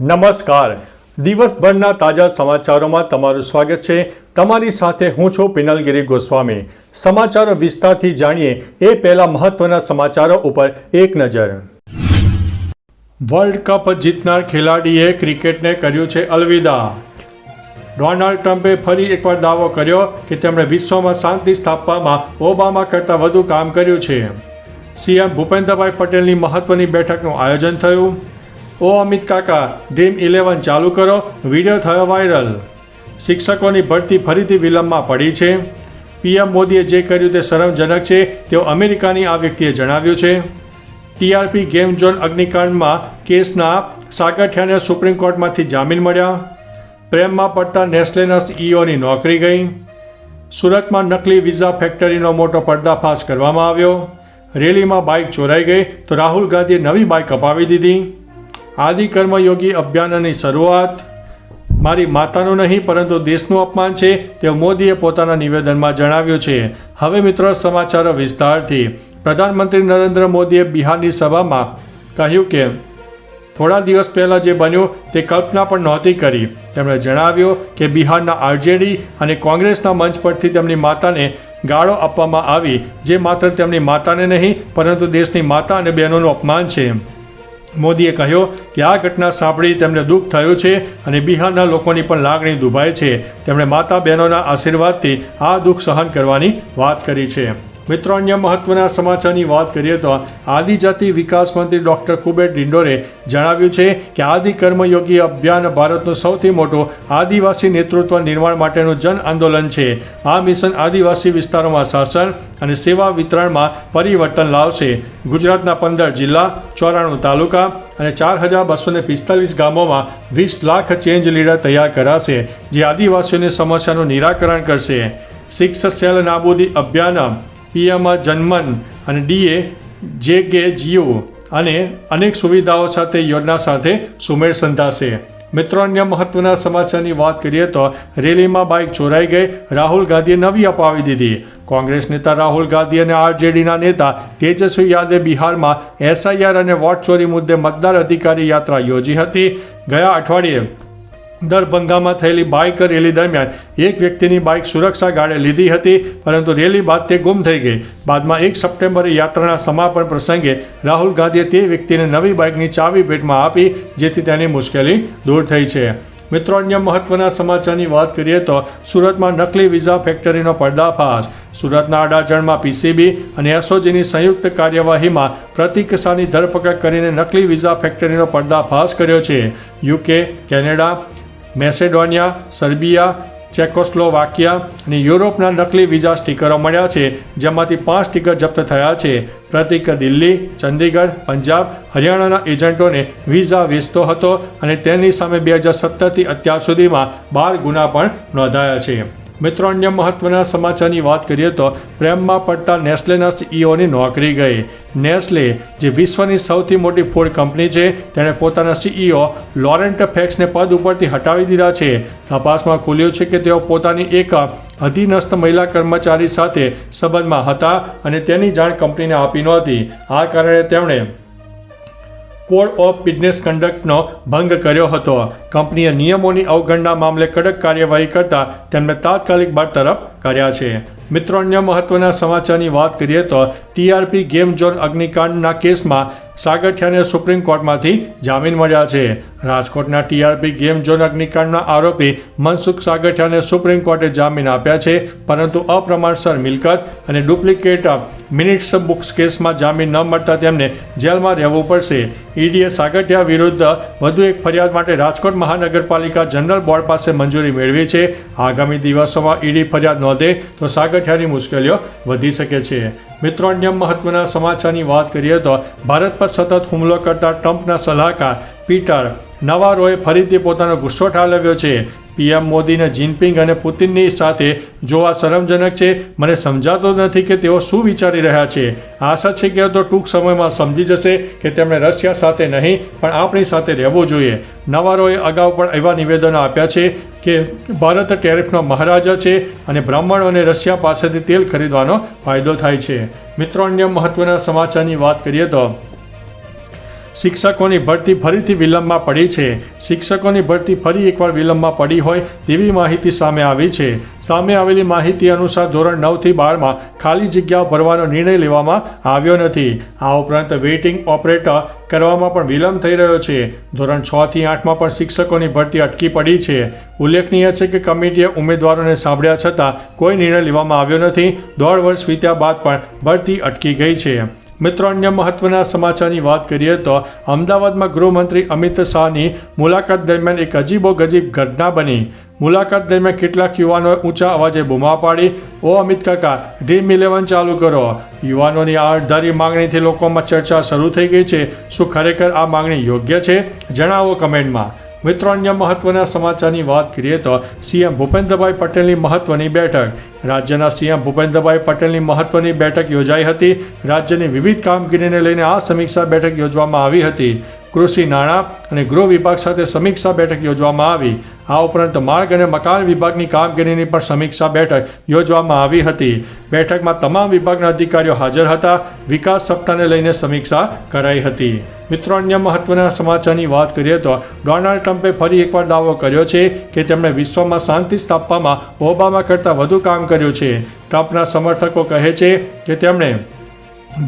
નમસ્કાર. દિવસભરના તાજા સમાચારોમાં તમારું સ્વાગત છે. તમારી સાથે હું છું પિનલગીરી ગોસ્વામી. સમાચારો વિસ્તારથી જાણીએ એ પહેલા મહત્વના સમાચારો ઉપર એક નજર. વર્લ્ડ કપ જીતનાર ખેલાડીએ ક્રિકેટને કર્યું છે અલવિદા. ડોનાલ્ડ ટ્રમ્પે ફરી એકવાર દાવો કર્યો કે તેમણે વિશ્વમાં શાંતિ સ્થાપવામાં ઓબામા કરતાં વધુ કામ કર્યું છે. સીએમ ભૂપેન્દ્રભાઈ પટેલની મહત્વની બેઠકનું આયોજન થયું. ઓ અમિત કાકા ડ્રીમ ઇલેવન ચાલુ કરો. વીડિયો થયો વાયરલ. શિક્ષકોની ભરતી ફરીથી વિલંબમાં પડી છે. પીએમ મોદીએ જે કર્યું તે શરમજનક છે તેવું અમેરિકાની આ વ્યક્તિએ જણાવ્યું છે. ટીઆરપી ગેમ ઝોન અગ્નિકાંડમાં કેસના સાગઠિયાને સુપ્રીમ કોર્ટમાંથી જામીન મળ્યા. પ્રેમમાં પડતા નેસ્લેના ઈઓની નોકરી ગઈ. સુરતમાં નકલી વિઝા ફેક્ટરીનો મોટો પર્દાફાશ કરવામાં આવ્યો. રેલીમાં બાઇક ચોરાઈ ગઈ, તો રાહુલ ગાંધીએ નવી બાઇક અપાવી દીધી. આદિ કર્મયોગી અભિયાનની શરૂઆત મારી માતાનું નહીં, પરંતુ દેશનું અપમાન છે તેવું મોદીએ પોતાના નિવેદનમાં જણાવ્યું છે. હવે મિત્રો, સમાચારો વિસ્તારથી. પ્રધાનમંત્રી નરેન્દ્ર મોદીએ બિહારની સભામાં કહ્યું કે, થોડા દિવસ પહેલાં જે બન્યું તે કલ્પના પણ નહોતી કરી. તેમણે જણાવ્યું કે બિહારના આરજેડી અને કોંગ્રેસના મંચ પરથી તેમની માતાને ગાળો આપવામાં આવી, જે માત્ર તેમની માતાને નહીં, પરંતુ દેશની માતા અને બહેનોનું અપમાન છે. મોદીએ કહ્યું કે આ ઘટના સાંભળી તેમને દુઃખ થયું છે અને બિહારના લોકોની પણ લાગણી દુભાય છે. તેમણે માતા બહેનોના આશીર્વાદથી આ દુઃખ સહન કરવાની વાત કરી છે. મિત્રો, અન્ય મહત્વના સમાચારની વાત કરીએ તો આદિજાતિ વિકાસ મંત્રી ડૉક્ટર કુબેર ડિંડોરે જણાવ્યું છે કે આદિ કર્મયોગી અભિયાન ભારતનું સૌથી મોટું આદિવાસી નેતૃત્વ નિર્માણ માટેનું જન આંદોલન છે. આ મિશન આદિવાસી વિસ્તારોમાં શાસન અને સેવા વિતરણમાં પરિવર્તન લાવશે. ગુજરાતના પંદર જિલ્લા, ચોરાણું તાલુકા અને ચાર હજાર બસો પિસ્તાલીસ ગામોમાં વીસ લાખ ચેન્જ લીડર તૈયાર કરાશે, જે આદિવાસીઓની સમસ્યાનું નિરાકરણ કરશે. સિક્સ સેલ નાબૂદી અભિયાન પીએમ જનમન અને ડીએ જે કે જીઓ અને અનેક સુવિધાઓ સાથે યોજના સાથે સુમેળ સંધાશે. મિત્રો, અન્ય મહત્વના સમાચારની વાત કરીએ તો રેલીમાં બાઇક ચોરાઈ ગઈ, રાહુલ ગાંધીએ નવી અપાવી દીધી. કોંગ્રેસ નેતા રાહુલ ગાંધી અને આરજેડીના નેતા તેજસ્વી યાદવે બિહારમાં એસઆઈઆર અને વોટ ચોરી મુદ્દે મતદાર અધિકારી યાત્રા યોજી હતી. ગયા અઠવાડિયે દરભંગામાં થયેલી બાઇક રેલી દરમિયાન એક વ્યક્તિની બાઇક સુરક્ષા ગાર્ડે લીધી હતી, પરંતુ રેલી બાદ તે ગુમ થઈ ગઈ. બાદમાં એક સપ્ટેમ્બરે યાત્રાના સમાપન પ્રસંગે રાહુલ ગાંધીએ તે વ્યક્તિને નવી બાઇકની ચાવી ભેટમાં આપી, જેથી તેની મુશ્કેલી દૂર થઈ છે. મિત્રો, અન્ય મહત્વના સમાચારની વાત કરીએ તો સુરતમાં નકલી વિઝા ફેક્ટરીનો પર્દાફાશ. સુરતના અડાજણમાં પીસીબી અને એસઓજીની સંયુક્ત કાર્યવાહીમાં પ્રતિક શાહની ધરપકડ કરીને નકલી વિઝા ફેક્ટરીનો પર્દાફાશ કર્યો છે. UK, Canada Macedonia, Serbia, Czechoslovakia અને યુરોપના નકલી વિઝા સ્ટીકરો મળ્યા છે, જેમાંથી પાંચ સ્ટીકર જપ્ત થયા છે. પ્રતિક દિલ્હી, ચંદીગઢ, પંજાબ, હરિયાણાના એજન્ટોને વિઝા વેચતો હતો અને તેની સામે બે હજાર સત્તરથી અત્યાર સુધીમાં બાર ગુના પણ નોંધાયા છે. મિત્રો, અન્ય મહત્વના સમાચારની વાત કરીએ તો પ્રેમમાં પડતા નેસ્લેના સીઈઓની નોકરી ગઈ. નેસ્લે, જે વિશ્વની સૌથી મોટી ફૂડ કંપની છે, તેણે પોતાના સીઈઓ લોરેન્ટ ફેક્સને પદ ઉપરથી હટાવી દીધા છે. તપાસમાં ખુલ્યું છે કે તેઓ પોતાની એક અધીનસ્થ મહિલા કર્મચારી સાથે સંબંધમાં હતા અને તેની જાણ કંપનીને આપી નહોતી. આ કારણે તેમણે કોડ ઓફ બિઝનેસ કન્ડક્ટનો ભંગ કર્યો હતો. કંપનીએ નિયમોની અવગણના મામલે કડક કાર્યવાહી કરતા તેમને તાત્કાલિક બરતરફ કર્યા છે. મિત્રો, અન્ય મહત્વના સમાચારની વાત કરીએ તો ટીઆરપી ગેમ ઝોન અગ્નિકાંડના કેસમાં સાગઠિયાને સુપ્રીમ કોર્ટમાંથી જામીન મળ્યા છે. રાજકોટના ટીઆરપી ગેમ ઝોન અગ્નિકાંડના આરોપી મનસુખ સાગઠિયાને સુપ્રીમ કોર્ટે જામીન આપ્યા છે, પરંતુ અપ્રમાણસર મિલકત અને ડુપ્લિકેટ મિનિટ્સ બુક્સ કેસમાં જામીન ન મળતા તેમને જેલમાં રહેવું પડશે. ઈડીએ સાગઠિયા વિરુદ્ધ વધુ એક ફરિયાદ માટે રાજકોટ મહાનગરપાલિકા જનરલ બોર્ડ પાસે મંજૂરી મેળવી છે. આગામી દિવસોમાં ઈડી ફરિયાદ નોંધે તો સાગઠિયાની મુશ્કેલીઓ વધી શકે છે. મિત્રો, અન્ય મહત્વના સમાચારની વાત કરીએ તો ભારત પર સતત હુમલો કરતા ટ્રમ્પના સલાહકાર પીટર નવારોએ ફરીથી પોતાનો ગુસ્સો ઠાલવ્યો છે. પીએમ મોદીને જિનપિંગ અને પુતિનની સાથે જોવા શરમજનક છે. મને સમજાતો નથી કે તેઓ શું વિચારી રહ્યા છે. આશા છે કે તો ટૂંક સમયમાં સમજી જશે કે તેમણે રશિયા સાથે નહીં, પણ આપણી સાથે રહેવું જોઈએ. નવારોએ અગાઉ પણ એવા નિવેદનો આપ્યા છે કે ભારત ટેરિફનો મહારાજા છે અને બ્રાહ્મણોને રશિયા પાસેથી તેલ ખરીદવાનો ફાયદો થાય છે. મિત્રો, અન્ય મહત્વના સમાચારની વાત કરીએ તો શિક્ષકોની ભરતી ફરીથી વિલંબમાં પડી છે. શિક્ષકોની ભરતી ફરી એકવાર વિલંબમાં પડી હોય તેવી માહિતી સામે આવી છે. સામે આવેલી માહિતી અનુસાર ધોરણ નવથી બારમાં ખાલી જગ્યાઓ ભરવાનો નિર્ણય લેવામાં આવ્યો નથી. આ ઉપરાંત વેઇટિંગ ઓપરેટર કરવામાં પણ વિલંબ થઈ રહ્યો છે. ધોરણ છ થી આઠમાં પણ શિક્ષકોની ભરતી અટકી પડી છે. ઉલ્લેખનીય છે કે કમિટીએ ઉમેદવારોને સાંભળ્યા છતાં કોઈ નિર્ણય લેવામાં આવ્યો નથી. દોઢ વર્ષ વીત્યા બાદ પણ ભરતી અટકી ગઈ છે. મિત્રો, અન્ય મહત્વના સમાચારની વાત કરીએ તો અમદાવાદમાં ગૃહમંત્રી અમિત શાહની મુલાકાત દરમિયાન એક અજીબો ગજીબ ઘટના બની. મુલાકાત દરમિયાન કેટલાક યુવાનોએ ઊંચા અવાજે બૂમા પાડી, ઓ અમિત કાકા ડ્રીમ ઇલેવન ચાલુ કરો. યુવાનોની આ અણધારી માંગણીથી લોકોમાં ચર્ચા શરૂ થઈ ગઈ છે. શું ખરેખર આ માંગણી યોગ્ય છે? જણાવો કમેન્ટમાં. મિત્રો, અન્ય મહત્વના સમાચારની વાત કરીએ તો સીએમ ભૂપેન્દ્રભાઈ પટેલની મહત્વની બેઠક. રાજ્યના સીએમ ભૂપેન્દ્રભાઈ પટેલની મહત્વની બેઠક યોજાઈ હતી. રાજ્યની વિવિધ કામગીરીને લઈને આ સમીક્ષા બેઠક યોજવામાં આવી હતી. કૃષિ નાણાં અને ગૃહ વિભાગ સાથે સમીક્ષા બેઠક યોજવામાં આવી. આ ઉપરાંત માર્ગ અને મકાન વિભાગની કામગીરીની પણ સમીક્ષા બેઠક યોજવામાં આવી હતી. બેઠકમાં તમામ વિભાગના અધિકારીઓ હાજર હતા. વિકાસ સપ્તાહને લઈને સમીક્ષા કરાઈ હતી. મિત્રો, અન્ય મહત્વના સમાચારની વાત કરીએ તો ડોનાલ્ડ ટ્રમ્પે ફરી એકવાર દાવો કર્યો છે કે તેમણે વિશ્વમાં શાંતિ સ્થાપવામાં ઓબામા કરતાં વધુ કામ કર્યું છે. ટ્રમ્પના સમર્થકો કહે છે કે તેમણે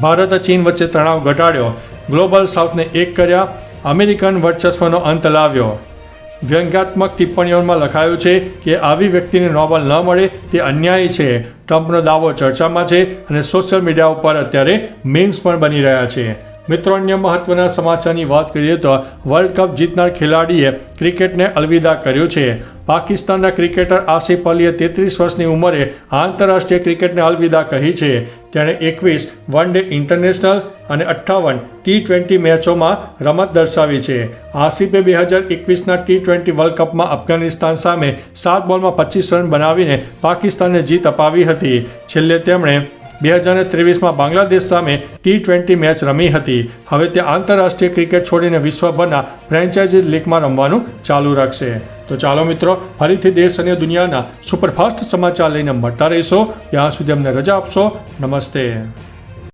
ભારત ચીન વચ્ચે તણાવ ઘટાડ્યો, ગ્લોબલ સાઉથને એક કર્યા, અમેરિકન વર્ચસ્વનો અંત લાવ્યો. વ્યંગાત્મક ટિપ્પણીઓમાં લખાયું છે કે આવી વ્યક્તિને નોબલ ન મળે તે અન્યાયી છે. ટ્રમ્પનો દાવો ચર્ચામાં છે અને સોશિયલ મીડિયા ઉપર અત્યારે મીમ્સ પણ બની રહ્યા છે. મિત્રો, અન્ય મહત્વના સમાચારની વાત કરીએ તો વર્લ્ડ કપ જીતનાર ખેલાડીએ ક્રિકેટને અલવિદા કર્યું છે. પાકિસ્તાનના ક્રિકેટર આસિફ અલીએ તેત્રીસ વર્ષની ઉંમરે આંતરરાષ્ટ્રીય ક્રિકેટને અલવિદા કહી છે. તેણે એકવીસ વન ડે ઇન્ટરનેશનલ અને અઠ્ઠાવન ટી ટ્વેન્ટી મેચોમાં રમત દર્શાવી છે. આસિફે બે હજાર એકવીસના ટી ટ્વેન્ટી વર્લ્ડ કપમાં અફઘાનિસ્તાન સામે સાત બોલમાં પચીસ રન બનાવીને પાકિસ્તાનને જીત અપાવી હતી. છેલ્લે તેમણે બે હજાર ત્રેવીસમાં બાંગ્લાદેશ સામે ટી ટ્વેન્ટી મેચ રમી હતી. હવે તે આંતરરાષ્ટ્રીય ક્રિકેટ છોડીને વિશ્વભરના ફ્રેન્ચાઇઝી લીગમાં રમવાનું ચાલુ રાખશે. તો ચાલો મિત્રો, ફરીથી દેશ અને દુનિયાના સુપરફાસ્ટ સમાચાર લઈને મળતા રહીશો. ત્યાં સુધી અમને રજા આપશો. નમસ્તે.